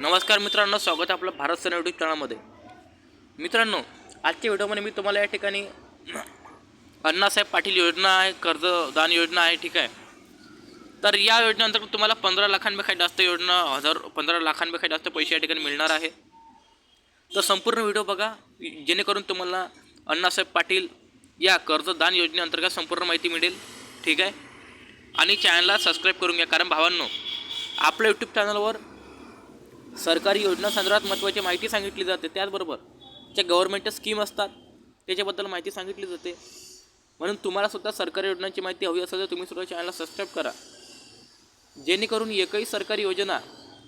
नमस्कार मित्रांनो स्वागत आहे आपलं भारत सण यूट्यूब चॅनलमध्ये. मित्रांनो आजच्या व्हिडिओमध्ये मी तुम्हाला या ठिकाणी अण्णासाहेब पाटील योजना आहे कर्जदान योजना आहे ठीक आहे. तर या योजनेअंतर्गत तुम्हाला पंधरा लाखांपेक्षा जास्त योजना हजार पंधरा लाखांपेक्षा जास्त पैसे या ठिकाणी मिळणार आहे. तर संपूर्ण व्हिडिओ बघा जेणेकरून तुम्हाला अण्णासाहेब पाटील या कर्जदान योजनेअंतर्गत संपूर्ण माहिती मिळेल ठीक आहे. आणि चॅनलला सबस्क्राईब करून घ्या कारण भावांनो आपल्या यूट्यूब चॅनलवर सरकारी योजनासंदर्भात महत्त्वाची माहिती सांगितली जाते. त्याचबरोबर ज्या गव्हर्नमेंटच्या स्कीम असतात त्याच्याबद्दल माहिती सांगितली जाते. म्हणून तुम्हाला सुद्धा सरकारी योजनांची माहिती हवी असेल तर तुम्ही सुद्धा चॅनलला सबस्क्राईब करा. जेणेकरून एकही सरकारी योजना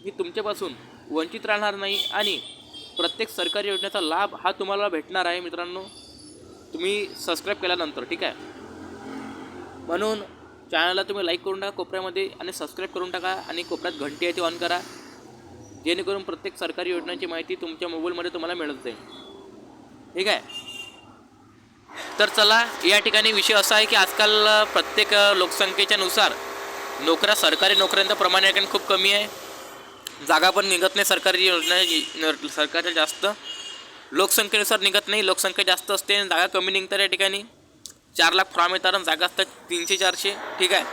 ही तुमच्यापासून वंचित राहणार नाही आणि प्रत्येक सरकारी योजनेचा लाभ हा तुम्हाला भेटणार आहे मित्रांनो. तुम्ही सबस्क्राईब केल्यानंतर ठीक आहे? म्हणून चॅनलला तुम्ही लाईक करून टाका कोपऱ्यामध्ये आणि सबस्क्राईब करून टाका आणि कोपऱ्यात घंटी आहे ती ऑन करा. जेणेकरून प्रत्येक सरकारी योजनांची माहिती तुमच्या मोबाईलमध्ये तुम्हाला मिळत जाईल. ठीक आहे? तर चला या ठिकाणी विषय असा आहे की आजकाल प्रत्येक लोकसंख्येच्या नुसार नोकऱ्या सरकारी नोकऱ्यांचं प्रमाण याकडे खूप कमी आहे. जागा पण निघत नाही सरकारी योजना सरकारच्या जास्त. लोकसंख्येनुसार निघत नाही लोकसंख्या जास्त असते आणि जागा कमी निघतात या ठिकाणी. चार लाख फॉर्म येतात आणि जागा असतात तीनशे चारशे. ठीक आहे?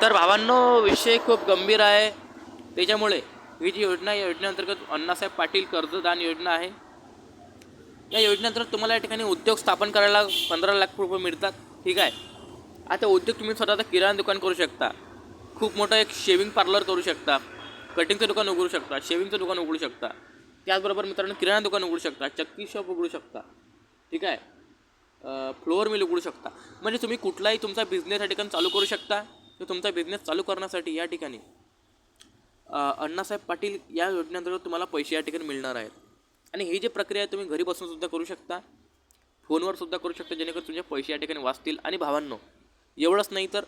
तर भावांनो विषय खूप गंभीर आहे. त्याच्यामुळे ही जी योजना आहे, या योजनेअंतर्गत अण्णासाहेब पाटील कर्जदान योजना आहे. या योजनेअंतर्गत तुम्हाला या ठिकाणी उद्योग स्थापन करायला पंधरा लाख रुपये मिळतात ठीक आहे? आता उद्योग तुम्ही स्वतःचं किराणा दुकान करू शकता. खूप मोठं एक शेविंग पार्लर करू शकता. कटिंगचं दुकान उघडू शकता शेविंगचं दुकान उघडू शकता. त्याचबरोबर मित्रांनो किराणा दुकान उघडू शकता चक्की शॉप उघडू शकता ठीक आहे? फ्लोअर मिल उघडू शकता. म्हणजे तुम्ही कुठलाही तुमचा बिझनेस या ठिकाणी चालू करू शकता. तर तुमचा बिझनेस चालू करण्यासाठी या ठिकाणी अण्णासाहेब पाटील या योजनेअंतर्गत तुम्हाला पैसे या ठिकाणी मिळणार आहेत. आणि ही जी प्रक्रिया आहे तुम्ही घरी बसून सुद्धा करू शकता. फोनवर सुद्धा करू शकता जेणेकरून तुमचे पैसे या ठिकाणी वाचतील. आणि भावांनो एवढंच नाही तर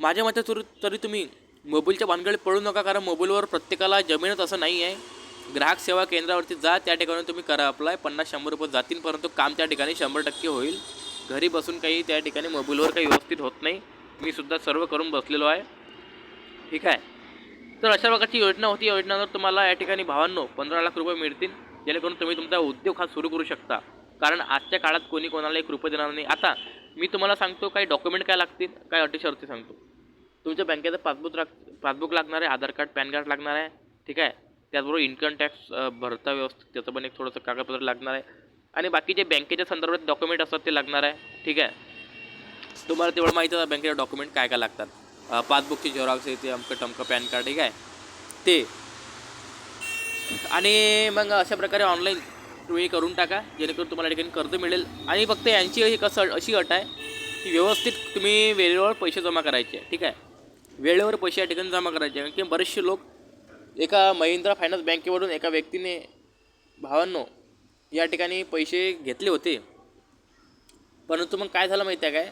माझ्या मते तरी तरी तुम्ही मोबाईलच्या भानगडीत पडू नका कारण मोबाईलवर प्रत्येकाला जमीनच असं नाही आहे. ग्राहक सेवा केंद्रावरती जा त्या ठिकाणी तुम्ही करा अप्लाय पन्नास शंभर रुपये जातील परंतु काम त्या ठिकाणी शंभर टक्के होईल. घरी बसून काही त्या ठिकाणी मोबाईलवर काही व्यवस्थित होत नाही. मी सुद्धा सर्व करून बसलेलो आहे. ठीक आहे? तर अशा प्रकारची योजना होती. या तुम्हाला या ठिकाणी भावांनो पंधरा लाख रुपये मिळतील. जेणेकरून तुम्ही तुमचा उद्योग हा सुरू करू शकता. कारण आजच्या काळात कोणी कोणाला एक रुपये देणार नाही. आता मी तुम्हाला सांगतो काही डॉक्युमेंट काय लागतील काय अटी शर्ती सांगतो. तुमच्या बँकेचं पासबुक लाग पासबुक लागणार आहे आधार कार्ड पॅन कार्ड लागणार आहे. ठीक आहे? त्याचबरोबर इन्कम टॅक्स भरता व्यवस्थित त्याचं पण एक थोडंसं कागदपत्र लागणार आहे. आणि बाकी जे बँकेच्या संदर्भात डॉक्युमेंट असतात ते लागणार आहे. ठीक आहे? तुम्हाला तेवढं माहिती आहे बँकेचे डॉक्युमेंट काय काय लागतात. पासबुकची झेरॉक्स येते अमकं टमकं पॅन कार्ड ठीक आहे. ते. आणि मग अशा प्रकारे ऑनलाईन तुम्ही करून टाका जेणेकरून तुम्हाला या ठिकाणी कर्ज मिळेल. आणि फक्त यांची एक असं अशी अट आहे की व्यवस्थित तुम्ही वेळेवर पैसे जमा करायचे ठीक आहे? वेळेवर पैसे या ठिकाणी जमा करायचे. कारण की बरेचसे लोक एका महिंद्रा फायनान्स बँकेवरून एका व्यक्तीने भावांनो या ठिकाणी पैसे घेतले होते. परंतु मग काय झालं माहिती आहे काय?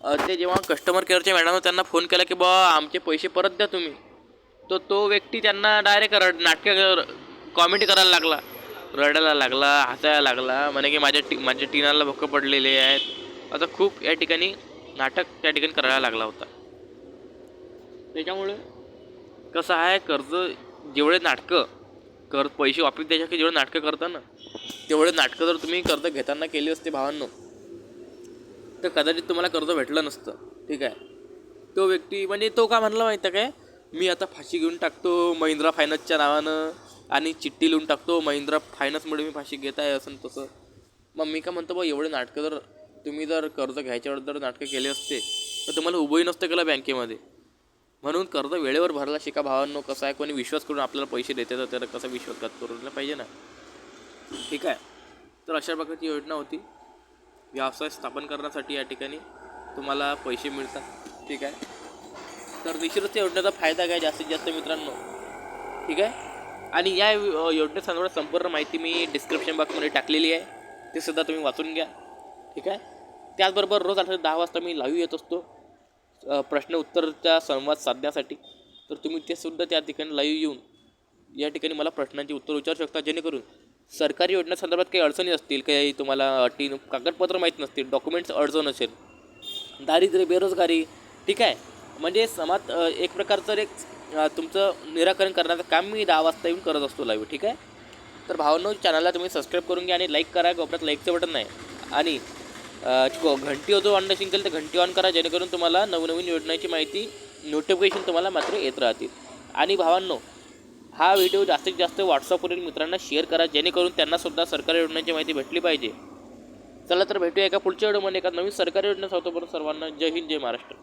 ते जेव्हा कस्टमर केअरच्या मॅडमनं त्यांना फोन केला की बा आमचे पैसे परत द्या तुम्ही. तर तो व्यक्ती त्यांना डायरेक्ट रड नाटकं कॉमेडी करायला लागला. रडायला लागला हसायला लागला. म्हणे की माझ्या टी माझ्या टीनाला भक्क पडलेले आहेत. असं खूप या ठिकाणी नाटक त्या ठिकाणी करायला लागला होता. त्याच्यामुळे कसं आहे कर्ज जेवढे नाटकं कर पैसे वापस द्यायच्या की जेवढे नाटकं करता ना तेवढे नाटकं जर तुम्ही कर्ज घेताना केली असते भावांनो तर कदाचित तुम्हाला कर्ज भेटलं नसतं. ठीक आहे? तो व्यक्ती म्हणजे तो का म्हणला माहिती आहे काय? मी आता फाशी घेऊन टाकतो महिंद्रा फायनान्सच्या नावानं आणि चिठ्ठी लिहून टाकतो महिंद्रा फायनान्समुळे मी फाशी घेत आहे असं तसं. मग मी का म्हणतो बा एवढे नाटकं जर तुम्ही जर कर्ज घ्यायच्यावर जर नाटकं केले असते तर तुम्हाला उभंही नसतं केलं बँकेमध्ये. म्हणून कर्ज वेळेवर भरला शिका भावांनो कसं आहे कोणी विश्वास करून आपल्याला पैसे देते तर त्याला कसा विश्वासघात करून पाहिजे ना? ठीक आहे? तर अशा प्रकारची योजना होती. व्यवसाय स्थापन करण्यासाठी या ठिकाणी तुम्हाला पैसे मिळतात. ठीक आहे? तर निश्चितच त्या योजनेचा फायदा काय जास्तीत जास्त मित्रांनो. ठीक आहे? आणि या योजनेसंदर्भात संपूर्ण माहिती मी डिस्क्रिप्शन बॉक्समध्ये टाकलेली आहे. ते सुद्धा तुम्ही वाचून घ्या. ठीक आहे? त्याचबरोबर रोज आठ दहा वाजता मी लाईव्ह येत असतो. प्रश्न उत्तरचा संवाद साधण्यासाठी. तर तुम्ही ते सुद्धा त्या ठिकाणी लाईव्ह येऊन या ठिकाणी मला प्रश्नांची उत्तर विचारू शकता? जेणेकरून सरकारी योजनेसंदर्भात काही अडचणी असतील काही तुम्हाला अटी कागदपत्र माहीत नसतील डॉक्युमेंट्स अडचण असेल दारिद्र्य बेरोजगारी ठीक आहे? म्हणजे समाज एक प्रकारचं एक तुमचं निराकरण करण्याचं काम मी दहा वाजता येऊन करत असतो लाईव्ह ठीक आहे? तर भावांनो चॅनलला तुम्ही सबस्क्राईब करून घ्या आणि लाईक करा कोपऱ्यात लाईकचं बटन नाही. आणि घंटी हो जो ऑन नसेल तर घंटी ऑन करा जेणेकरून तुम्हाला नवनवीन योजनांची माहिती नोटिफिकेशन तुम्हाला मात्र येत राहतील. आणि भावांनो हा व्हिडिओ जास्तीत जास्त व्हॉट्सअपवरील मित्रांना शेअर करा जेणेकरून त्यांनासुद्धा सरकारी योजनेची माहिती भेटली पाहिजे. चला तर भेटूया एका पुढच्या व्हिडिओमध्ये एका नवीन सरकारी योजना होतो सर्वांना जय हिंद जय महाराष्ट्र.